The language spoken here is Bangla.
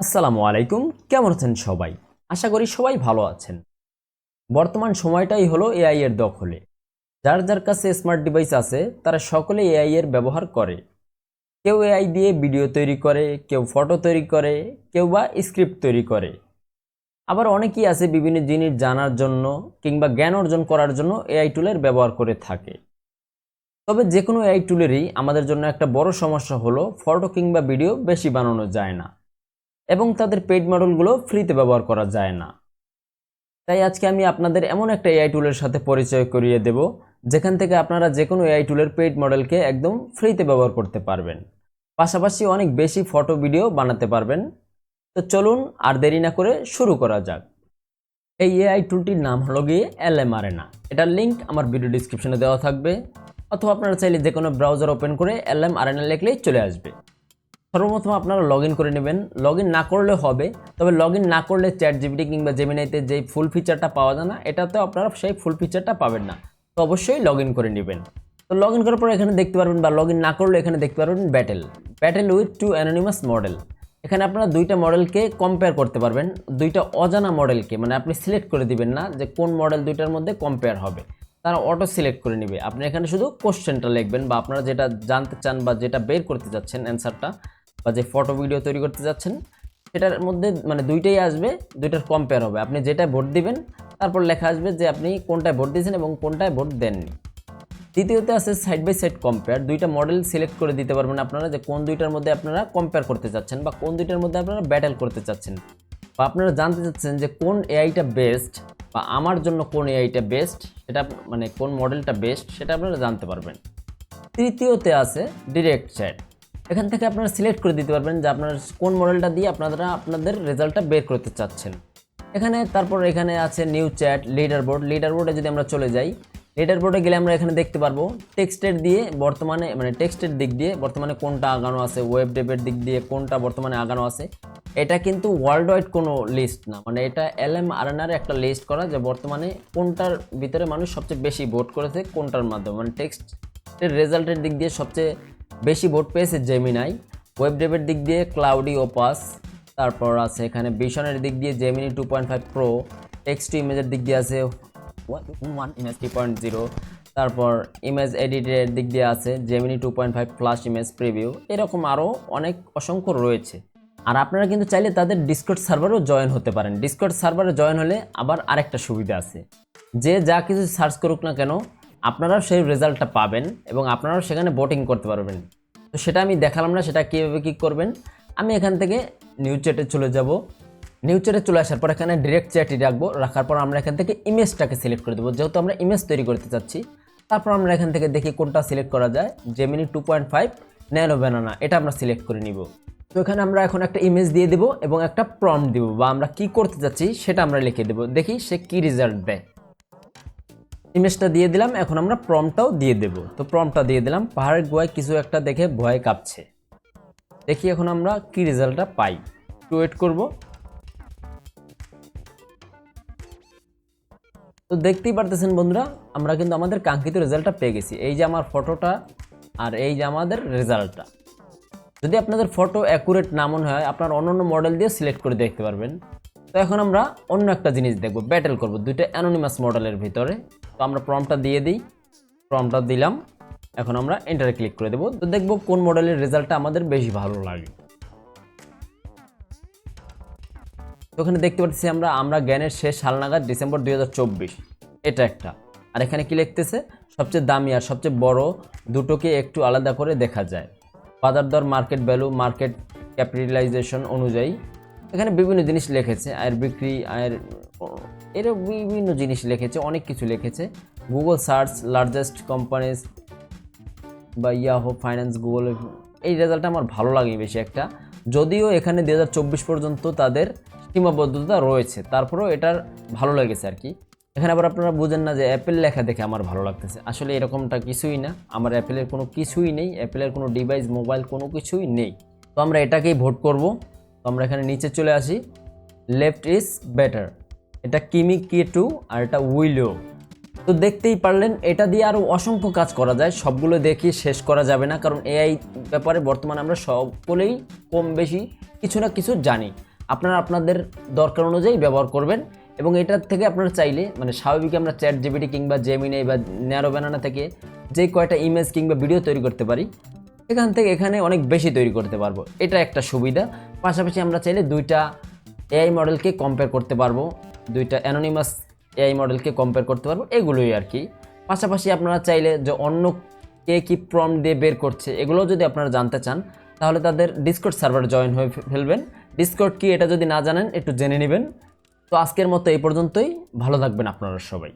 আসসালামু আলাইকুম। কেমন আছেন সবাই? আশা করি সবাই ভালো আছেন। বর্তমান সময়টাই হলো এআই এর দখলে। যার যার কাছে স্মার্ট ডিভাইস আছে, তারা সকলে এআই এর ব্যবহার করে। কেউ এআই দিয়ে ভিডিও তৈরি করে, কেউ ফটো তৈরি করে, কেউ বা স্ক্রিপ্ট তৈরি করে। আবার অনেকেই আছে বিভিন্ন জিনিস জানার জন্য কিংবা জ্ঞান অর্জন করার জন্য এআই টুলের ব্যবহার করে থাকে। তবে যে কোনো এআই টুলেরই আমাদের জন্য একটা বড় সমস্যা হলো ফটো কিংবা ভিডিও বেশি বানানো যায় না। এবং তাদের পেইড মডেলগুলো ফ্রিতে ব্যবহার করা যায় না। তাই আজকে আমি আপনাদের এমন একটা এআই টুলের সাথে পরিচয় করিয়ে দেব, যেখান থেকে আপনারা যে কোনো এআই টুলের পেইড মডেলকে একদম ফ্রিতে ব্যবহার করতে পারবেন। পাশাপাশি অনেক বেশি ফটো ভিডিও বানাতে পারবেন। তো চলুন আর দেরি না করে শুরু করা যাক। এই এআই টুলটির নাম হলো গিয়ে এল এম আরেনা এটার লিঙ্ক আমার ভিডিও ডিসক্রিপশনে দেওয়া থাকবে, অথবা আপনারা চাইলে যে কোনো ব্রাউজার ওপেন করে এল এম আরেনা লিখলেই চলে আসবে। সর্বপ্রথম আপনারা লগ করে নেবেন। লগ না করলে হবে, তবে লগ না করলে চ্যাট জিবিটি কিংবা জেমিনাইতে যেই ফুল ফিচারটা পাওয়া যায় না, এটাতেও আপনারা সেই ফুল ফিচারটা পাবেন না। তো অবশ্যই লগ করে নেবেন। তো লগ করার পর এখানে দেখতে পারবেন বা লগ না করলে এখানে দেখতে পারবেন battle battle with two anonymous model এখানে আপনারা দুইটা মডেলকে কম্পেয়ার করতে পারবেন। দুইটা অজানা মডেলকে মানে আপনি সিলেক্ট করে দিবেন না যে কোন মডেল দুইটার মধ্যে কম্পেয়ার হবে। তারা অটো সিলেক্ট করে নেবে। আপনি এখানে শুধু কোশ্চেনটা লিখবেন বা আপনারা যেটা জানতে চান বা যেটা বের করতে যাচ্ছেন অ্যান্সারটা বা যে ফটো ভিডিও তৈরি করতে যাচ্ছেন, সেটার মধ্যে মানে দুইটাই আসবে, দুইটার কম্পেয়ার হবে। আপনি যেটা ভোট দিবেন, তারপর লেখা আসবে যে আপনি কোনটায় ভোট দিয়েছেন এবং কোনটায় ভোট দেননি। দ্বিতীয়তে আছে সাইড বাই সাইড কম্পেয়ার দুইটা মডেল সিলেক্ট করে দিতে পারবেন আপনারা যে কোন দুইটার মধ্যে আপনারা কম্পেয়ার করতে চাচ্ছেন বা কোন দুইটার মধ্যে আপনারা ব্যাটেল করতে চাচ্ছেন। বা আপনারা জানতে চাচ্ছেন যে কোন এআইটা বেস্ট বা আমার জন্য কোন এআইটা বেস্ট সেটা মানে কোন মডেলটা বেস্ট সেটা আপনারা জানতে পারবেন। তৃতীয়তে আছে ডিরেক্ট চ্যাট এখান থেকে আপনারা সিলেক্ট করে দিতে পারবেন যে আপনার কোন মডেলটা দিয়ে আপনারা আপনাদের রেজাল্টটা বের করতে চাচ্ছেন। এখানে তারপর এখানে আছে নিউ চ্যাট লিডার বোর্ড লিডার বোর্ডে যদি আমরা চলে যাই লিডার বোর্ডে গেলে আমরা এখানে দেখতে পারব টেক্সটের দিয়ে বর্তমানে মানে টেক্সটের দিক দিয়ে বর্তমানে কোনটা আগানো আছে ওয়েব ডেভের দিক দিয়ে কোনটা বর্তমানে আগানো আছে। এটা কিন্তু ওয়ার্ল্ড ওয়াইড কোনো লিস্ট না মানে এটা এল এম আরএনআর একটা লিস্ট করা যে বর্তমানে কোনটার ভিতরে মানুষ সবচেয়ে বেশি ভোট করেছে, কোনটার মাধ্যমে। মানে টেক্সটের রেজাল্টের দিক দিয়ে সবচেয়ে বেশি ভোট পেয়েছে জেমিনাই ওয়েব ডেভের দিক দিয়ে ক্লাউডি ওপাস তারপর আছে এখানে ভিশনের দিক দিয়ে Gemini two point five pro text ইমেজের দিক দিয়ে আছে one image three point zero তারপর ইমেজ এডিটের দিক দিয়ে আছে Gemini two point five plus image preview এরকম আরও অনেক অসংখ্য রয়েছে। আর আপনারা কিন্তু চাইলে তাদের ডিসকট সার্ভারেও জয়েন হতে পারেন। ডিসকট সার্ভারে জয়েন হলে আবার আরেকটা সুবিধা আছে। যে যা কিছু সার্চ করুক না কেন আপনারাও সেই রেজাল্টটা পাবেন এবং আপনারাও সেখানে ভোটিং করতে পারবেন। তো সেটা আমি দেখালাম না, সেটা কীভাবে কী করবেন? আমি এখান থেকে নিউজ চ্যাটে চলে যাব। নিউজ চ্যাটে চলে আসার পর এখানে ডিরেক্ট চ্যাটই রাখব, রাখার পর আমরা এখান থেকে ইমেজটাকে সিলেক্ট করে দেবো। যেহেতু আমরা ইমেজ তৈরি করতে চাচ্ছি, তারপর আমরা এখান থেকে দেখি কোনটা সিলেক্ট করা যায়। Gemini two point five nano banana এটা আমরা সিলেক্ট করে নিব। তো এখানে আমরা এখন একটা ইমেজ দিয়ে দেবো এবং একটা প্রম দিব, বা আমরা কি করতে চাচ্ছি সেটা আমরা লিখে দেবো। দেখি সে কি রেজাল্ট দেয়। ইমেজটা দিয়ে দিলাম, এখন আমরা প্রমটাও দিয়ে দেব। তো প্রমটা দিয়ে দিলাম, পাহাড়ের গোয়ায় কিছু একটা দেখে ভয় কাঁপছে। দেখি এখন আমরা কি রেজাল্টটা পাই। একটু ওয়েট করব। তো দেখতেই পারতেছেন বন্ধুরা, আমরা কিন্তু আমাদের কাঙ্ক্ষিত রেজাল্টটা পেয়ে গেছি। এই যে আমার ফটোটা আর এই যে আমাদের রেজাল্টটা যদি আপনাদের ফটো অ্যাকুরেট না মনে হয়, আপনার অন্য অন্য মডেল দিয়ে সিলেক্ট করে দেখতে পারবেন। তো এখন আমরা অন্য একটা জিনিস দেখব ব্যাটেল করব দুইটা অ্যানোনিমাস মডেলের ভিতরে। তো আমরা প্রমটা দিয়ে দিই। প্রমটা দিলাম। এখন আমরা এন্টারে ক্লিক করে দেবো। তো দেখব কোন মডেলের রেজাল্টটা আমাদের বেশি ভালো লাগে। তো ওখানে দেখতে পাচ্ছি আমরা আমরা জ্ঞানের শেষ সাল নাগাদ ডিসেম্বর দু হাজার চব্বিশ। এটা একটা। আর এখানে কি লিখতেছে? সবচেয়ে দামি আর সবচেয়ে বড় দুটোকে একটু আলাদা করে দেখা যায়। বাজার দর মার্কেট ভ্যালু মার্কেট ক্যাপিটালাইজেশন অনুযায়ী। এখানে বিভিন্ন জিনিস লিখেছে, আয়ের বিক্রি, আয়ের এর বিভিন্ন জিনিস লিখেছে, অনেক কিছু লিখেছে। গুগল সার্চ লার্জেস্ট কোম্পানিজ বা ইয়াহো ফাইন্যান্স গুগল এই রেজাল্টটা আমার ভালো লাগে বেশি একটা। যদিও এখানে দু হাজার চব্বিশ পর্যন্ত তাদের সীমাবদ্ধতা রয়েছে, তারপরেও এটার ভালো লেগেছে আর কি। এখানে আবার আপনারা বুঝেন না যে অ্যাপেল লেখা দেখে আমার ভালো লাগতেছে। আসলে এরকমটা কিছুই না, আমার অ্যাপেলের কোনো কিছুই নেই অ্যাপেলের কোনো ডিভাইস মোবাইল কোনো কিছুই নেই। তো আমরা এটাকেই ভোট করব। তো আমরা এখানে নিচে চলে আসি। লেফট ইজ বেটার এটা কিমি কে টু আর এটা উইলো। তো দেখতেই পারলেন, এটা দিয়ে আরও অসংখ্য কাজ করা যায়। সবগুলো দেখে শেষ করা যাবে না, কারণ এআই ব্যাপারে বর্তমানে আমরা সকলেই কম বেশি কিছু না কিছু জানি। আপনারা আপনাদের দরকার অনুযায়ী ব্যবহার করবেন এবং এটার থেকে আপনারা চাইলে মানে স্বাভাবিক আমরা চ্যাট জিবিটি কিংবা জেমিনে বা ন্যারো ব্যানানা থেকে যে কয়টা ইমেজ কিংবা ভিডিও তৈরি করতে পারি, এখান থেকে এখানে অনেক বেশি তৈরি করতে পারব। এটা একটা সুবিধা। পাশাপাশি আমরা চাইলে দুইটা এআই মডেলকে কম্পেয়ার করতে পারব। দুইটা অ্যানোনিমাস এআই মডেলকে কম্পেয়ার করতে পারব, এগুলোই আর কি। পাশাপাশি আপনারা চাইলে যে অন্য কে কী প্রম দিয়ে বের করছে, এগুলোও যদি আপনারা জানতে চান, তাহলে তাদের ডিসকোড সার্ভার জয়েন হয়ে ফেলবেন। ডিসকোড কি, এটা যদি না জানেন, একটু জেনে নেবেন। তো আজকের মতো এই পর্যন্তই। ভালো থাকবেন আপনারা সবাই।